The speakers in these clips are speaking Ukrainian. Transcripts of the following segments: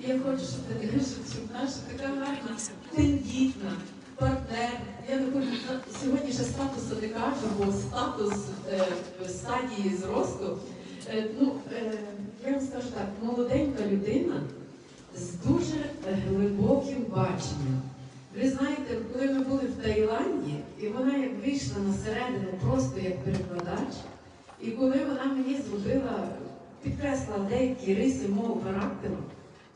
Я хочу, щоб ти щоб наша така гарна, тендітна, партнер. Я не хочу сьогодні ще статусу не кажу, бо статус е, стадії зросту. Е, ну, е, я вам скажу так, молоденька людина з дуже глибоким баченням. Ви знаєте, коли ми були в Таїланді, і вона як вийшла на середину просто як перекладач, і коли вона мені зробила, підкреслила деякі риси мого характеру,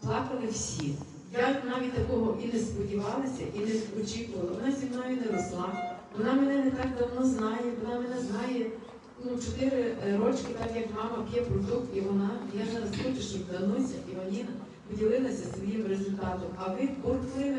плакали всі. Я навіть такого і не сподівалася, і не очікувала. Вона зі мною не росла. Вона мене не так давно знає, вона мене знає ну, 4 рочки, так як мама п'є продукт, і вона, я зараз хочу, щоб Дануся і Ваніна поділилася своїм результатом. А ви бурхливими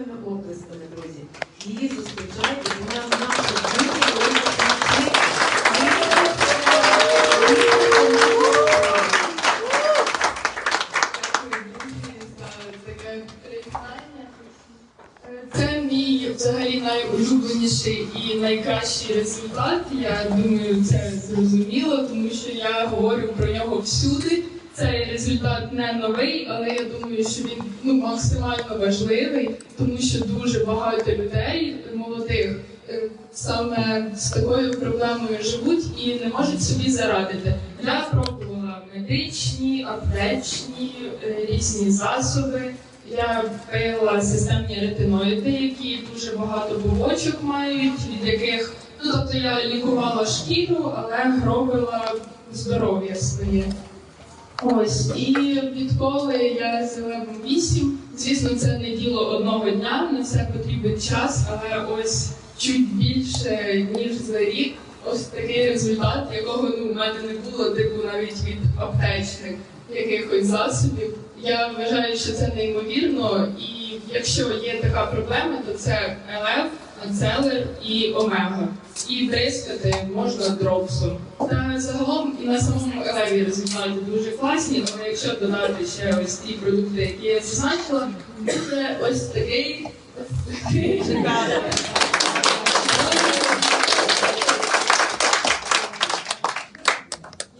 взагалі найулюбленіший і найкращий результат. Я думаю, це зрозуміло, тому що я говорю про нього всюди. Цей результат не новий, але я думаю, що він ну, максимально важливий, тому що дуже багато людей молодих е, саме з такою проблемою живуть і не можуть собі зарадити. Я пробувала медичні, аптечні, е, різні засоби. Я пила системні ретиноїди, які дуже багато побочок мають, від яких ну тобто я лікувала шкіру, але робила здоров'я своє. Ось і відколи я з Левом 8, звісно, це не діло одного дня, на це потрібен час, але ось чуть більше ніж за рік. Ось такий результат, якого ну в мене не було, типу навіть від аптечних якихось засобів. Я вважаю, що це неймовірно, і якщо є така проблема, то це ЛФ, ацелер і омега. І бризкати можна дропсом. Та загалом і на самому елеві результати дуже класні, але якщо додати ще ось ті продукти, які я зазначила, це ось такий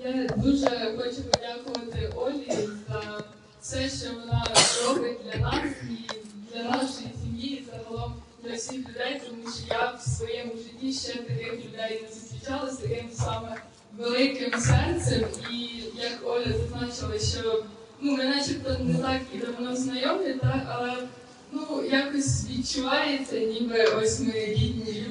Я дуже хочу подякувати Олі за все, що вона робить для нас і для нашої сім'ї, і загалом для всіх людей, тому що я в своєму житті ще таких людей не зустрічала з таким саме великим серцем. І як Оля зазначила, що ну ми начебто не так і давно знайомі, так, але ну якось відчувається, ніби ось ми рідні люди.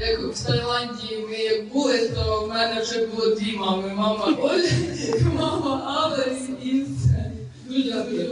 Як в Таїланді ми як були, то в мене вже було дві мами: мама Оля, мама Алла і все. Дуже дуже.